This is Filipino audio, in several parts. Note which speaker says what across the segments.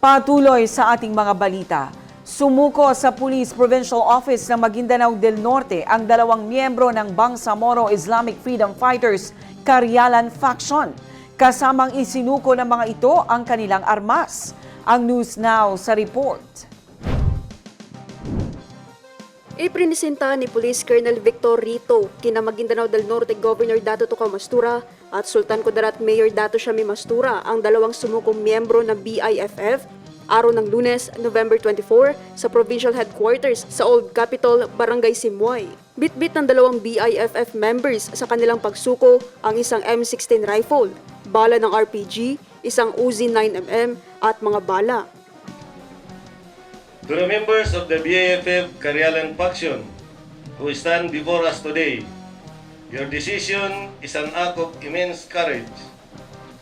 Speaker 1: Patuloy sa ating mga balita. Sumuko sa Police Provincial Office ng Maguindanao del Norte ang dalawang miyembro ng Bangsamoro Islamic Freedom Fighters Karyalan Faction. Kasamang isinuko ng mga ito ang kanilang armas. Ang News Now sa report.
Speaker 2: Iprinisenta ni Police Colonel Victor Rito kina Maguindanao del Norte Governor Dato Tuco Mastura at Sultan Kudarat Mayor Dato Shami Mastura ang dalawang sumukong miyembro ng BIFF araw ng lunes, November 24 sa provincial headquarters sa Old Capitol, Barangay Simuay. Bitbit ng dalawang BIFF members sa kanilang pagsuko ang isang M16 rifle, bala ng RPG, isang Uzi 9mm at mga bala.
Speaker 3: To the members of the BAFF Karyalan faction who stand before us today, your decision is an act of immense courage.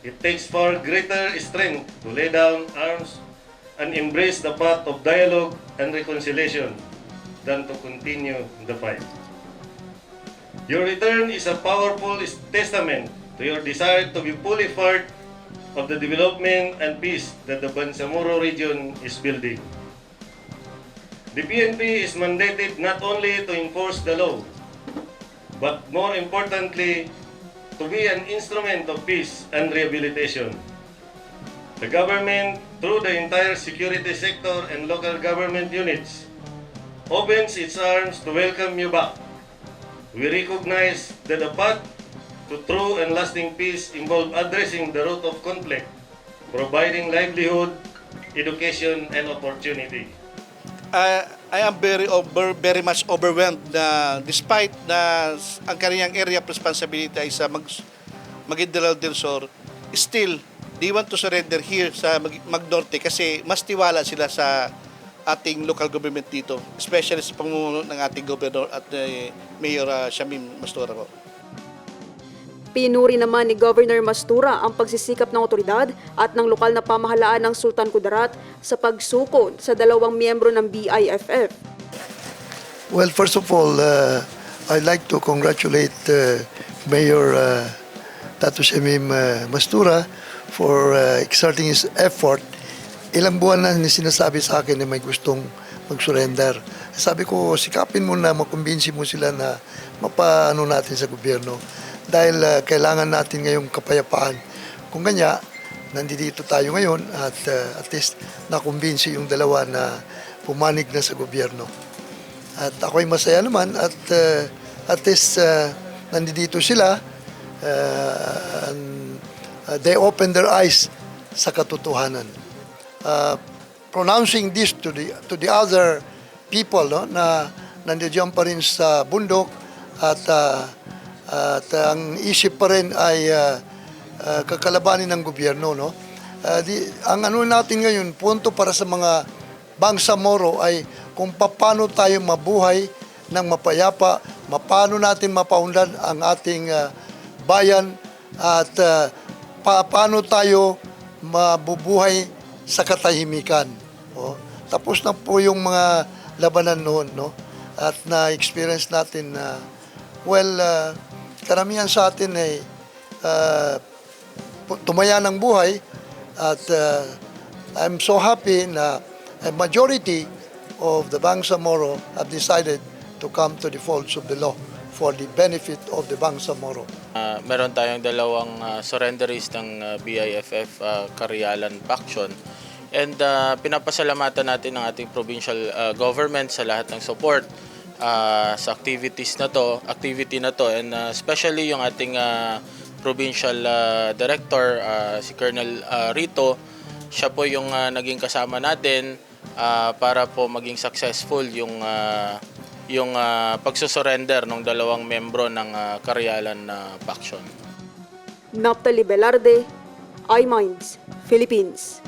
Speaker 3: It takes far greater strength to lay down arms and embrace the path of dialogue and reconciliation than to continue the fight. Your return is a powerful testament to your desire to be fully part of the development and peace that the Bansamoro region is building. The PNP is mandated not only to enforce the law, but more importantly, to be an instrument of peace and rehabilitation. The government, through the entire security sector and local government units, opens its arms to welcome you back. We recognize that the path to true and lasting peace involves addressing the root of conflict, providing livelihood, education, and opportunity.
Speaker 4: I, I am very over, very much overwhelmed na despite na ang kanyang area of responsibility ay sa Mag, Maguindanao del Sur, still they want to surrender here sa Mag, Magnorte kasi mas tiwala sila sa ating local government dito, especially sa pamumuno ng ating governor at eh, Mayor uh, Shamim Mastura po.
Speaker 2: Pinuri naman ni Governor Mastura ang pagsisikap ng otoridad at ng lokal na pamahalaan ng Sultan Kudarat sa pagsuko sa dalawang miyembro ng BIFF.
Speaker 5: Well, first of all, uh, I'd like to congratulate uh, Mayor uh, Tato Shemim uh, Mastura for uh, exerting his effort. Ilang buwan na sinasabi sa akin na may gustong mag-surrender. Sabi ko, sikapin mo na makumbinsi mo sila na mapaano natin sa gobyerno dahil uh, kailangan natin ngayong kapayapaan. Kung kanya, nandito tayo ngayon at uh, at least nakumbinsi yung dalawa na pumanig na sa gobyerno. At ako'y masaya naman at uh, at least uh, nandito sila uh, and, uh, they open their eyes sa katotohanan. Uh, pronouncing this to the to the other people no na nandiyan pa rin sa bundok at uh, at ang isip pa rin ay uh, uh, kakalabanin ng gobyerno no. Uh, di, ang ano natin ngayon punto para sa mga Bangsamoro ay kung paano tayo mabuhay ng mapayapa, paano natin mapaunlad ang ating ah, bayan at pa- paano tayo mabubuhay sa katahimikan. O, tapos na po yung mga labanan noon, no? At na-experience natin na, well, ah, karamihan sa atin ay pu- tumaya ng buhay at uh, I'm so happy na a majority of the Bangsamoro have decided to come to the folds of the law for the benefit of the Bangsamoro.
Speaker 6: Ah, meron tayong dalawang ah, surrenderies ng ah, BIFF ah, Karyalan Faction. And ah, pinapasalamatan natin ang ating provincial ah, government sa lahat ng support ah, sa activities na to, activity na to and ah, especially yung ating ah, provincial ah, director ah, si Colonel ah, Rito. Siya po yung ah, naging kasama natin ah, para po maging successful yung ah, yung ah, pagsusurrender ng dalawang membro ng ah, Karyalan na faction.
Speaker 2: Naptali Velarde, iMinds, Philippines.